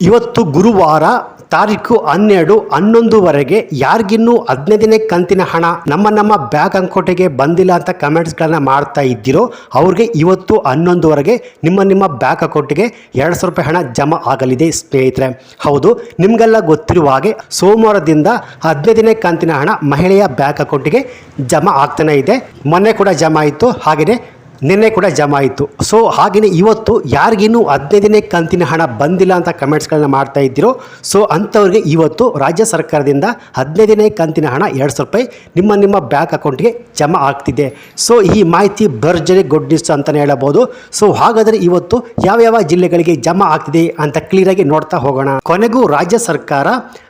ಇವತ್ತು ಗುರುವಾರ ತಾರೀಕು ಹನ್ನೆರಡು, ಹನ್ನೊಂದುವರೆಗೆ ಯಾರಿಗಿನ್ನೂ ಹದಿನೈದನೇ ಕಂತಿನ ಹಣ ನಮ್ಮ ನಮ್ಮ ಬ್ಯಾಂಕ್ ಅಕೌಂಟಿಗೆ ಬಂದಿಲ್ಲ ಅಂತ ಕಮೆಂಟ್ಸ್ಗಳನ್ನ ಮಾಡ್ತಾ ಇದ್ದೀರೋ, ಅವ್ರಿಗೆ ಇವತ್ತು ಹನ್ನೊಂದುವರೆಗೆ ನಿಮ್ಮ ನಿಮ್ಮ ಬ್ಯಾಂಕ್ ಅಕೌಂಟಿಗೆ ಎರಡು ಸಾವಿರ ರೂಪಾಯಿ ಹಣ ಜಮಾ ಆಗಲಿದೆ ಸ್ನೇಹಿತರೆ. ಹೌದು, ನಿಮಗೆಲ್ಲ ಗೊತ್ತಿರುವ ಹಾಗೆ ಸೋಮವಾರದಿಂದ ಹದಿನೈದನೇ ಕಂತಿನ ಹಣ ಮಹಿಳೆಯ ಬ್ಯಾಂಕ್ ಅಕೌಂಟಿಗೆ ಜಮಾ ಆಗ್ತಾನೆ ಇದೆ. ಮೊನ್ನೆ ಕೂಡ ಜಮಾ ಆಯಿತು. ಹಾಗೆಯೇ ನಿನ್ನೆ ಕೂಡ ಜಮಾ ಆಯಿತು ಸೊ ಹಾಗೆಯೇ ಇವತ್ತು ಯಾರಿಗಿನ್ನೂ ಹದಿನೈದನೇ ಕಂತಿನ ಹಣ ಬಂದಿಲ್ಲ ಅಂತ ಕಮೆಂಟ್ಸ್ಗಳನ್ನ ಮಾಡ್ತಾ ಇದ್ದೀರೋ ಸೊ ಅಂಥವ್ರಿಗೆ ಇವತ್ತು ರಾಜ್ಯ ಸರ್ಕಾರದಿಂದ ಹದಿನೈದನೇ ಕಂತಿನ ಹಣ ಎರಡು ಸಾವಿರ ರೂಪಾಯಿ ನಿಮ್ಮ ನಿಮ್ಮ ಬ್ಯಾಂಕ್ ಅಕೌಂಟ್ಗೆ ಜಮಾ ಆಗ್ತಿದೆ. ಸೊ ಈ ಮಾಹಿತಿ ಭರ್ಜರಿ ಗುಡ್ ಅಂತಲೇ ಹೇಳಬಹುದು. ಸೊ ಹಾಗಾದರೆ ಇವತ್ತು ಯಾವ್ಯಾವ ಜಿಲ್ಲೆಗಳಿಗೆ ಜಮಾ ಆಗ್ತಿದೆ ಅಂತ ಕ್ಲಿಯರಾಗಿ ನೋಡ್ತಾ ಹೋಗೋಣ. ಕೊನೆಗೂ ರಾಜ್ಯ ಸರ್ಕಾರ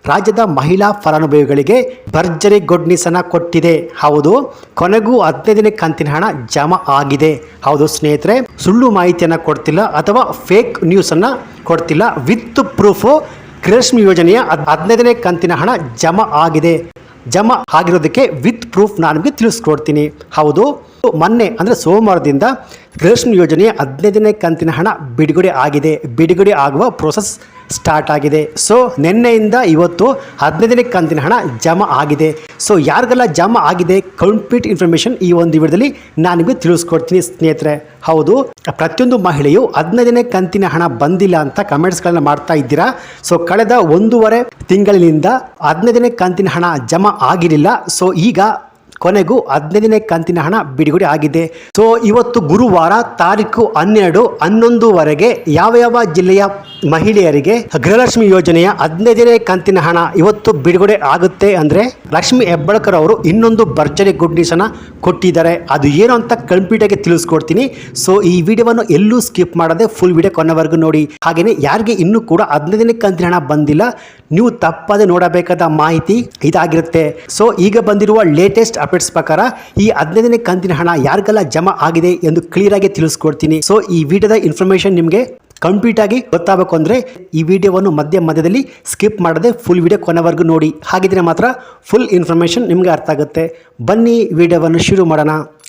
ರಾಜ್ಯದ ಮಹಿಳಾ ಫಲಾನುಭವಿಗಳಿಗೆ ಭರ್ಜರಿ ಗುಡ್ ಅನ್ನ ಕೊಟ್ಟಿದೆ. ಹೌದು, ಕೊನೆಗೂ ಹದಿನೈದನೇ ಕಂತಿನ ಹಣ ಜಮಾ ಆಗಿದೆ. ಹೌದು ಸ್ನೇಹಿತರೆ, ಸುಳ್ಳು ಮಾಹಿತಿಯನ್ನು ಕೊಡ್ತಿಲ್ಲ ಅಥವಾ ಫೇಕ್ ನ್ಯೂಸನ್ನು ಕೊಡ್ತಿಲ್ಲ. ವಿತ್ ಪ್ರೂಫು ಗೃಹಲಕ್ಷ್ಮಿ ಯೋಜನೆಯ ಹದ್- ಹದಿನೈದನೇ ಕಂತಿನ ಹಣ ಜಮಾ ಆಗಿದೆ. ಜಮಾ ಆಗಿರೋದಕ್ಕೆ ವಿತ್ ಪ್ರೂಫ್ ನಾನು ನಿಮಗೆ ತಿಳಿಸ್ಕೊಡ್ತೀನಿ. ಹೌದು, ಮೊನ್ನೆ ಅಂದರೆ ಸೋಮವಾರದಿಂದ ಗೃಹಲಕ್ಷ್ಮಿ ಯೋಜನೆಯ ಹದಿನೈದನೇ ಕಂತಿನ ಹಣ ಬಿಡುಗಡೆ ಆಗಿದೆ. ಬಿಡುಗಡೆ ಆಗುವ ಪ್ರೋಸೆಸ್ ಸ್ಟಾರ್ಟ್ ಆಗಿದೆ. ಸೊ ನಿನ್ನೆಯಿಂದ ಇವತ್ತು ಹದಿನೈದನೇ ಕಂತಿನ ಹಣ ಜಮಾ ಆಗಿದೆ. ಸೊ ಯಾರಿಗೆಲ್ಲ ಜಮಾ ಆಗಿದೆ ಕಂಪ್ಲೀಟ್ ಇನ್ಫಾರ್ಮೇಷನ್ ಈ ಒಂದು ವಿಡಿಯೋದಲ್ಲಿ ನಾನು ನಿಮಗೆ ತಿಳಿಸ್ಕೊಡ್ತೀನಿ ಸ್ನೇಹಿತರೆ. ಹೌದು, ಪ್ರತಿಯೊಂದು ಮಹಿಳೆಯು ಹದಿನೈದನೇ ಕಂತಿನ ಹಣ ಬಂದಿಲ್ಲ ಅಂತ ಕಮೆಂಟ್ಸ್ಗಳನ್ನ ಮಾಡ್ತಾ ಇದ್ದೀರಾ? ಸೊ ಕಳೆದ ಒಂದೂವರೆ ತಿಂಗಳಿನಿಂದ ಹದಿನೈದನೇ ಕಂತಿನ ಹಣ ಜಮಾ ಆಗಿರಲಿಲ್ಲ. ಸೊ ಈಗ ಕೊನೆಗೂ ಹದಿನೈದನೇ ಕಂತಿನ ಹಣ ಬಿಡುಗಡೆ ಆಗಿದೆ. ಸೊ ಇವತ್ತು ಗುರುವಾರ ತಾರೀಕು ಹನ್ನೆರಡು, ಹನ್ನೊಂದುವರೆಗೆ ಯಾವ ಯಾವ ಜಿಲ್ಲೆಯ ಮಹಿಳೆಯರಿಗೆ ಗೃಹಲಕ್ಷ್ಮಿ ಯೋಜನೆಯ ಹದಿನೈದನೇ ಕಂತಿನ ಹಣ ಇವತ್ತು ಬಿಡುಗಡೆ ಆಗುತ್ತೆ ಅಂದರೆ ಲಕ್ಷ್ಮಿ ಹೆಬ್ಬಳ್ಕರ್ ಅವರು ಇನ್ನೊಂದು ಭರ್ಜರಿ ಗುಡ್ ನ್ಯೂಸ್ ಅನ್ನ ಕೊಟ್ಟಿದ್ದಾರೆ. ಅದು ಏನು ಅಂತ ಕಂಪ್ಯೂಟರ್ಗೆ ತಿಳಿಸ್ಕೊಡ್ತೀನಿ. ಸೊ ಈ ವಿಡಿಯೋವನ್ನು ಎಲ್ಲೂ ಸ್ಕಿಪ್ ಮಾಡದೆ ಫುಲ್ ವಿಡಿಯೋ ಕೊನೆವರೆಗೂ ನೋಡಿ. ಹಾಗೆಯೇ ಯಾರಿಗೆ ಇನ್ನೂ ಕೂಡ ಹದಿನೈದನೇ ಕಂತಿನ ಹಣ ಬಂದಿಲ್ಲ ನೀವು ತಪ್ಪದೆ ನೋಡಬೇಕಾದ ಮಾಹಿತಿ ಇದಾಗಿರುತ್ತೆ. ಸೊ ಈಗ ಬಂದಿರುವ ಲೇಟೆಸ್ಟ್ ಅಪ್ಡೇಟ್ಸ್ ಪ್ರಕಾರ ಈ ಹದಿನೈದನೇ ಕಂತಿನ ಹಣ ಯಾರಿಗೆಲ್ಲ ಜಮಾ ಆಗಿದೆ ಎಂದು ಕ್ಲಿಯರ್ ಆಗಿ ತಿಳಿಸ್ಕೊಡ್ತೀನಿ. ಸೊ ಈ ವಿಡಿಯೋದ ಇನ್ಫಾರ್ಮೇಶನ್ ನಿಮಗೆ ಕಂಪ್ಲೀಟ್ ಆಗಿ ಗೊತ್ತಾಗಬೇಕು ಅಂದರೆ ಈ ವಿಡಿಯೋವನ್ನು ಮಧ್ಯ ಮಧ್ಯದಲ್ಲಿ ಸ್ಕಿಪ್ ಮಾಡದೆ ಫುಲ್ ವಿಡಿಯೋ ಕೊನೆವರೆಗೂ ನೋಡಿ. ಹಾಗಿದ್ರೆ ಮಾತ್ರ ಫುಲ್ ಇನ್ಫಾರ್ಮೇಷನ್ ನಿಮಗೆ ಅರ್ಥ ಆಗುತ್ತೆ. ಬನ್ನಿ, ವಿಡಿಯೋವನ್ನು ಶುರು ಮಾಡೋಣ.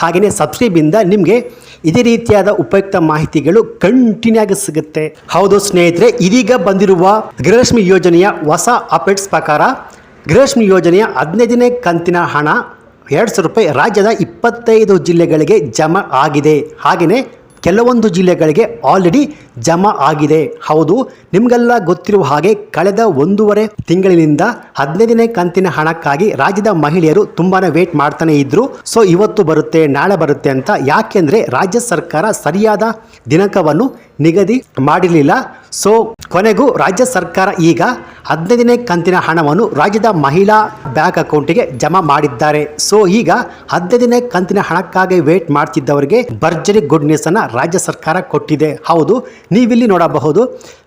ಹಾಗೆಯೇ ಸಬ್ಸ್ಕ್ರೈಬಿಂದ ನಿಮಗೆ ಇದೇ ರೀತಿಯಾದ ಉಪಯುಕ್ತ ಮಾಹಿತಿಗಳು ಕಂಟಿನ್ಯೂ ಆಗಿ ಸಿಗುತ್ತೆ. ಹೌದು ಸ್ನೇಹಿತರೆ, ಇದೀಗ ಬಂದಿರುವ ಗೃಹಲಕ್ಷ್ಮಿ ಯೋಜನೆಯ ಹೊಸ ಅಪ್ಡೇಟ್ಸ್ ಪ್ರಕಾರ ಗೃಹಲಕ್ಷ್ಮಿ ಯೋಜನೆಯ ಹದಿನೈದನೇ ಕಂತಿನ ಹಣ ಎರಡು ಸಾವಿರ ರೂಪಾಯಿ ರಾಜ್ಯದ ಇಪ್ಪತ್ತೈದು ಜಿಲ್ಲೆಗಳಿಗೆ ಜಮಾ ಆಗಿದೆ. ಹಾಗೆಯೇ ಕೆಲವೊಂದು ಜಿಲ್ಲೆಗಳಿಗೆ ಆಲ್ರೆಡಿ ಜಮಾ ಆಗಿದೆ. ಹೌದು, ನಿಮಗೆಲ್ಲ ಗೊತ್ತಿರುವ ಹಾಗೆ ಕಳೆದ ಒಂದೂವರೆ ತಿಂಗಳಿನಿಂದ ಹದಿನೈದನೇ ಕಂತಿನ ಹಣಕ್ಕಾಗಿ ರಾಜ್ಯದ ಮಹಿಳೆಯರು ತುಂಬಾ ವೇಟ್ ಮಾಡ್ತಾನೆ ಇದ್ರು. ಸೊ ಇವತ್ತು ಬರುತ್ತೆ, ನಾಳೆ ಬರುತ್ತೆ ಅಂತ ಯಾಕೆಂದರೆ ರಾಜ್ಯ ಸರ್ಕಾರ ಸರಿಯಾದ ದಿನಾಂಕವನ್ನು ನಿಗದಿ ಮಾಡಿರಲಿಲ್ಲ. ಸೊ ಕೊನೆಗೂ ರಾಜ್ಯ ಸರ್ಕಾರ ಈಗ ಹದಿನೈದನೇ ಕಂತಿನ ಹಣವನ್ನು ರಾಜ್ಯದ ಮಹಿಳಾ ಬ್ಯಾಂಕ್ ಅಕೌಂಟಿಗೆ ಜಮಾ ಮಾಡಿದ್ದಾರೆ. ಸೊ, ಈಗ ಹದಿನೈದನೇ ಕಂತಿನ ಹಣಕ್ಕಾಗಿ ವೇಟ್ ಮಾಡ್ತಿದ್ದವರಿಗೆ ಭರ್ಜರಿ ಗುಡ್ ನ್ಯೂಸ್ ಅನ್ನ ರಾಜ್ಯ ಸರ್ಕಾರ ಕೊಟ್ಟಿದೆ. ಹೌದು, ನೀವಿಲ್ಲಿ ನೋಡಬಹುದು,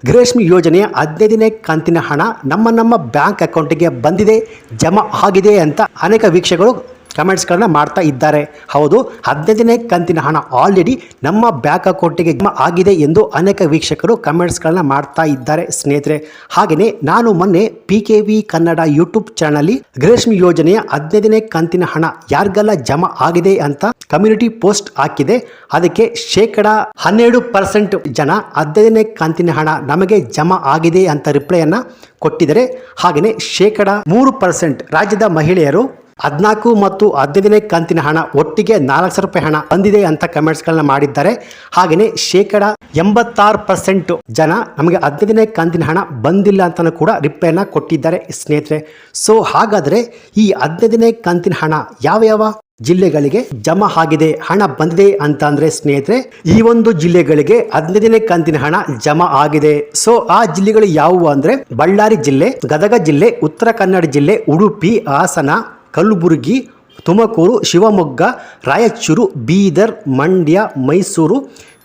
ಗೃಹಲಕ್ಷ್ಮಿ ಯೋಜನೆಯ ಹದಿನೈದನೇ ಕಂತಿನ ಹಣ ನಮ್ಮ ನಮ್ಮ ಬ್ಯಾಂಕ್ ಅಕೌಂಟಿಗೆ ಬಂದಿದೆ, ಜಮಾ ಆಗಿದೆ ಅಂತ ಅನೇಕ ವೀಕ್ಷಕರು ಕಮೆಂಟ್ಸ್ಗಳನ್ನ ಮಾಡ್ತಾ ಇದ್ದಾರೆ. ಹೌದು ಹದಿನೈದನೇ ಕಂತಿನ ಹಣ ಆಲ್ರೆಡಿ ನಮ್ಮ ಬ್ಯಾಂಕ್ ಅಕೌಂಟಿಗೆ ಆಗಿದೆ ಎಂದು ಅನೇಕ ವೀಕ್ಷಕರು ಕಮೆಂಟ್ಸ್ಗಳನ್ನ ಮಾಡ್ತಾ ಇದ್ದಾರೆ ಸ್ನೇಹಿತರೆ. ಹಾಗೆಯೇ ನಾನು ಮೊನ್ನೆ P K V Kannada YouTube channel Gruha Lakshmi ಯೋಜನೆಯ ಹದಿನೈದನೇ ಕಂತಿನ ಹಣ ಯಾರಿಗೆಲ್ಲ ಜಮಾ ಆಗಿದೆ ಅಂತ ಕಮ್ಯುನಿಟಿ ಪೋಸ್ಟ್ ಹಾಕಿದೆ. ಅದಕ್ಕೆ ಶೇಕಡ ಹನ್ನೆರಡು ಪರ್ಸೆಂಟ್ ಜನ ಹದಿನೈದನೇ ಕಂತಿನ ಹಣ ನಮಗೆ ಜಮಾ ಆಗಿದೆ ಅಂತ ರಿಪ್ಲೈಯನ್ನು ಕೊಟ್ಟಿದ್ದಾರೆ. ಹಾಗೆಯೇ ಶೇಕಡ ಮೂರು ಪರ್ಸೆಂಟ್ ರಾಜ್ಯದ ಮಹಿಳೆಯರು ಹದಿನಾಲ್ಕು ಮತ್ತು ಹದಿನೈದನೇ ಕಂತಿನ ಹಣ ಒಟ್ಟಿಗೆ ನಾಲ್ಕು ಸಾವಿರ ರೂಪಾಯಿ ಹಣ ಬಂದಿದೆ ಅಂತ ಕಮೆಂಟ್ಸ್ಗಳನ್ನ ಮಾಡಿದ್ದಾರೆ. ಹಾಗೆಯೇ ಶೇಕಡ ಎಂಬತ್ತಾರು ಪರ್ಸೆಂಟ್ ಜನ ನಮಗೆ ಹದಿನೈದನೇ ಕಂತಿನ ಹಣ ಬಂದಿಲ್ಲ ಅಂತಲೂ ಕೂಡ ರಿಪ್ಲೈನ ಕೊಟ್ಟಿದ್ದಾರೆ ಸ್ನೇಹಿತರೆ. ಸೊ ಹಾಗಾದರೆ ಈ ಹದಿನೈದನೇ ಕಂತಿನ ಹಣ ಯಾವ ಯಾವ ಜಿಲ್ಲೆಗಳಿಗೆ ಜಮಾ ಆಗಿದೆ, ಹಣ ಬಂದಿದೆ ಅಂತ ಅಂದ್ರೆ ಸ್ನೇಹಿತರೆ, ಈ ಒಂದು ಜಿಲ್ಲೆಗಳಿಗೆ ಹದಿನೈದನೇ ಕಂತಿನ ಹಣ ಜಮಾ ಆಗಿದೆ. ಸೊ ಆ ಜಿಲ್ಲೆಗಳು ಯಾವುವು ಅಂದ್ರೆ ಬಳ್ಳಾರಿ ಜಿಲ್ಲೆ, ಗದಗ ಜಿಲ್ಲೆ, ಉತ್ತರ ಕನ್ನಡ ಜಿಲ್ಲೆ, ಉಡುಪಿ, ಹಾಸನ ಕಲಬುರಗಿ ತುಮಕೂರು ಶಿವಮೊಗ್ಗ ರಾಯಚೂರು ಬೀದರ್ ಮಂಡ್ಯ ಮೈಸೂರು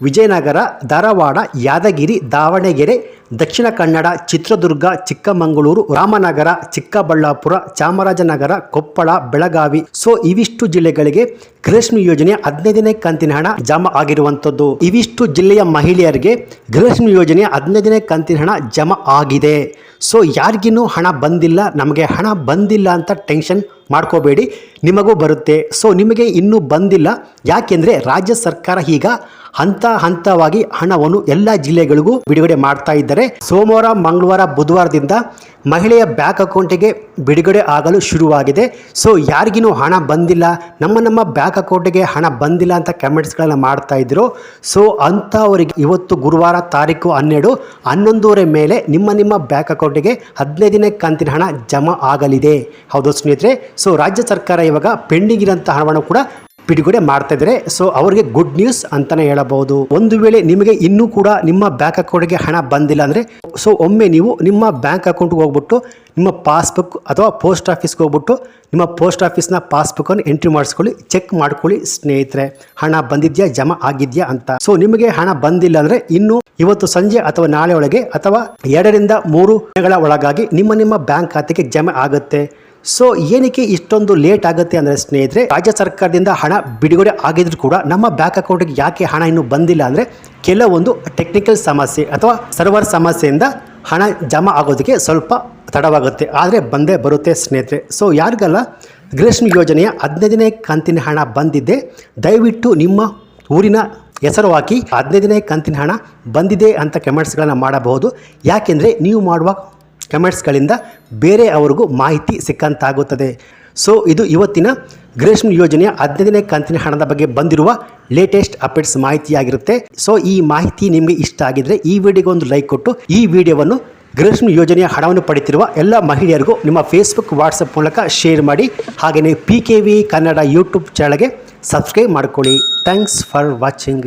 ವಿಜಯನಗರ ಧಾರವಾಡ ಯಾದಗಿರಿ ದಾವಣಗೆರೆ ದಕ್ಷಿಣ ಕನ್ನಡ, ಚಿತ್ರದುರ್ಗ, ಚಿಕ್ಕಮಗಳೂರು, ರಾಮನಗರ, ಚಿಕ್ಕಬಳ್ಳಾಪುರ, ಚಾಮರಾಜನಗರ, ಕೊಪ್ಪಳ, ಬೆಳಗಾವಿ. ಸೊ ಇವಿಷ್ಟು ಜಿಲ್ಲೆಗಳಿಗೆ ಗೃಹಲಕ್ಷ್ಮಿ ಯೋಜನೆ ಹದಿನೈದನೇ ಕಂತಿನ ಹಣ ಜಮಾ ಆಗಿರುವಂಥದ್ದು. ಇವಿಷ್ಟು ಜಿಲ್ಲೆಯ ಮಹಿಳೆಯರಿಗೆ ಗೃಹಲಕ್ಷ್ಮಿ ಯೋಜನೆ ಹದಿನೈದನೇ ಕಂತಿನ ಹಣ ಜಮಾ ಆಗಿದೆ. ಸೊ ಯಾರಿಗಿನ್ನೂ ಹಣ ಬಂದಿಲ್ಲ, ನಮಗೆ ಹಣ ಬಂದಿಲ್ಲ ಅಂತ ಟೆನ್ಷನ್ ಮಾಡ್ಕೋಬೇಡಿ, ನಿಮಗೂ ಬರುತ್ತೆ. ಸೊ ನಿಮಗೆ ಇನ್ನೂ ಬಂದಿಲ್ಲ, ಯಾಕೆಂದರೆ ರಾಜ್ಯ ಸರ್ಕಾರ ಈಗ ಹಂತ ಹಂತವಾಗಿ ಹಣವನ್ನು ಎಲ್ಲ ಜಿಲ್ಲೆಗಳಿಗೂ ಬಿಡುಗಡೆ ಮಾಡ್ತಾ ಇದ್ದಾರೆ. ಸೋಮವಾರ, ಮಂಗಳವಾರ, ಬುಧವಾರದಿಂದ ಮಹಿಳೆಯ ಬ್ಯಾಂಕ್ ಅಕೌಂಟಿಗೆ ಬಿಡುಗಡೆ ಆಗಲು ಶುರುವಾಗಿದೆ. ಸೊ ಯಾರಿಗಿನೂ ಹಣ ಬಂದಿಲ್ಲ. ನಮ್ಮ ನಮ್ಮ ಬ್ಯಾಂಕ್ ಅಕೌಂಟಿಗೆ ಹಣ ಬಂದಿಲ್ಲ ಅಂತ ಕಮೆಂಟ್ಸ್ಗಳನ್ನು ಮಾಡ್ತಾ ಇದ್ದರು ಸೊ, ಅಂಥವರಿಗೆ ಇವತ್ತು ಗುರುವಾರ ತಾರೀಕು ಹನ್ನೆರಡು, ಹನ್ನೊಂದೂವರೆ ಮೇಲೆ ನಿಮ್ಮ ನಿಮ್ಮ ಬ್ಯಾಂಕ್ ಅಕೌಂಟಿಗೆ ಹದಿನೈದನೇ ಕಂತಿನ ಹಣ ಜಮಾ ಆಗಲಿದೆ. ಹೌದು ಸ್ನೇಹಿತರೆ. ಸೊ, ರಾಜ್ಯ ಸರ್ಕಾರ ಇವಾಗ ಪೆಂಡಿಂಗ್ ಇರೋಂಥ ಹಣವನ್ನು ಕೂಡ ಬಿಡುಗಡೆ ಮಾಡ್ತಾ ಇದ್ದಾರೆ. ಸೊ ಅವರಿಗೆ ಗುಡ್ ನ್ಯೂಸ್ ಅಂತಾನೆ ಹೇಳಬಹುದು. ಒಂದು ವೇಳೆ ನಿಮಗೆ ಇನ್ನೂ ಕೂಡ ನಿಮ್ಮ ಬ್ಯಾಂಕ್ ಅಕೌಂಟ್ಗೆ ಹಣ ಬಂದಿಲ್ಲ ಅಂದರೆ ಸೊ ಒಮ್ಮೆ ನೀವು ನಿಮ್ಮ ಬ್ಯಾಂಕ್ ಅಕೌಂಟ್ಗೆ ಹೋಗ್ಬಿಟ್ಟು ನಿಮ್ಮ ಪಾಸ್ಬುಕ್ ಅಥವಾ ಪೋಸ್ಟ್ ಆಫೀಸ್ಗೆ ಹೋಗ್ಬಿಟ್ಟು ನಿಮ್ಮ ಪೋಸ್ಟ್ ಆಫೀಸ್ನ ಪಾಸ್ಬುಕ್ಕನ್ನು ಎಂಟ್ರಿ ಮಾಡಿಸ್ಕೊಳ್ಳಿ ಚೆಕ್ ಮಾಡ್ಕೊಳ್ಳಿ ಸ್ನೇಹಿತರೆ. ಹಣ ಬಂದಿದ್ಯಾ, ಜಮಾ ಆಗಿದ್ಯಾ ಅಂತ. ಸೊ ನಿಮಗೆ ಹಣ ಬಂದಿಲ್ಲ ಅಂದರೆ ಇನ್ನು ಇವತ್ತು ಸಂಜೆ ಅಥವಾ ನಾಳೆ ಒಳಗೆ ಅಥವಾ ಎರಡರಿಂದ ಮೂರು ದಿನಗಳ ಒಳಗಾಗಿ ನಿಮ್ಮ ನಿಮ್ಮ ಬ್ಯಾಂಕ್ ಖಾತೆಗೆ ಜಮೆ ಆಗುತ್ತೆ. ಸೊ ಏನಕ್ಕೆ ಇಷ್ಟೊಂದು ಲೇಟ್ ಆಗುತ್ತೆ ಅಂದರೆ ಸ್ನೇಹಿತರೆ, ರಾಜ್ಯ ಸರ್ಕಾರದಿಂದ ಹಣ ಬಿಡುಗಡೆ ಆಗಿದ್ರು ಕೂಡ ನಮ್ಮ ಬ್ಯಾಂಕ್ ಅಕೌಂಟ್ಗೆ ಯಾಕೆ ಹಣ ಇನ್ನೂ ಬಂದಿಲ್ಲ ಅಂದರೆ ಕೆಲವೊಂದು ಟೆಕ್ನಿಕಲ್ ಸಮಸ್ಯೆ ಅಥವಾ ಸರ್ವರ್ ಸಮಸ್ಯೆಯಿಂದ ಹಣ ಜಮಾ ಆಗೋದಕ್ಕೆ ಸ್ವಲ್ಪ ತಡವಾಗುತ್ತೆ. ಆದರೆ ಬಂದೇ ಬರುತ್ತೆ ಸ್ನೇಹಿತರೆ. ಸೊ ಯಾರಿಗಲ್ಲ ಗೃಹಲಕ್ಷ್ಮಿ ಯೋಜನೆಯ ಹದಿನೈದನೇ ಕಂತಿನ ಹಣ ಬಂದಿದ್ದೆ, ದಯವಿಟ್ಟು ನಿಮ್ಮ ಊರಿನ ಹೆಸರು ಹಾಕಿ ಹದಿನೈದನೇ ಕಂತಿನ ಹಣ ಬಂದಿದೆ ಅಂತ ಕಮೆಂಟ್ಸ್ಗಳನ್ನು ಮಾಡಬಹುದು. ಯಾಕೆಂದರೆ ನೀವು ಮಾಡುವ ಕಮೆಂಟ್ಸ್ಗಳಿಂದ ಬೇರೆ ಅವರಿಗೂ ಮಾಹಿತಿ ಸಿಕ್ಕಂತಾಗುತ್ತದೆ. ಸೊ ಇದು ಇವತ್ತಿನ ಗ್ರೇಷ್ಮ ಯೋಜನೆಯ ಹದಿನೈದನೇ ಕಂತಿನ ಹಣದ ಬಗ್ಗೆ ಬಂದಿರುವ ಲೇಟೆಸ್ಟ್ ಅಪ್ಡೇಟ್ಸ್ ಮಾಹಿತಿಯಾಗಿರುತ್ತೆ. ಸೊ ಈ ಮಾಹಿತಿ ನಿಮಗೆ ಇಷ್ಟ ಆಗಿದ್ರೆ ಈ ವಿಡಿಯೋಗೆ ಒಂದು ಲೈಕ್ ಕೊಟ್ಟು ಈ ವಿಡಿಯೋವನ್ನು ಗೃಹಲಕ್ಷ್ಮಿ ಯೋಜನೆಯ ಹಣವನ್ನು ಪಡೆಯುತ್ತಿರುವ ಎಲ್ಲ ಮಹಿಳೆಯರಿಗೂ ನಿಮ್ಮ ಫೇಸ್ಬುಕ್ ವಾಟ್ಸಪ್ ಮೂಲಕ ಶೇರ್ ಮಾಡಿ. ಹಾಗೆಯೇ P K V Kannada YouTube ಚಾನಲ್ಗೆ ಸಬ್ಸ್ಕ್ರೈಬ್ ಮಾಡಿಕೊಳ್ಳಿ. Thanks for watching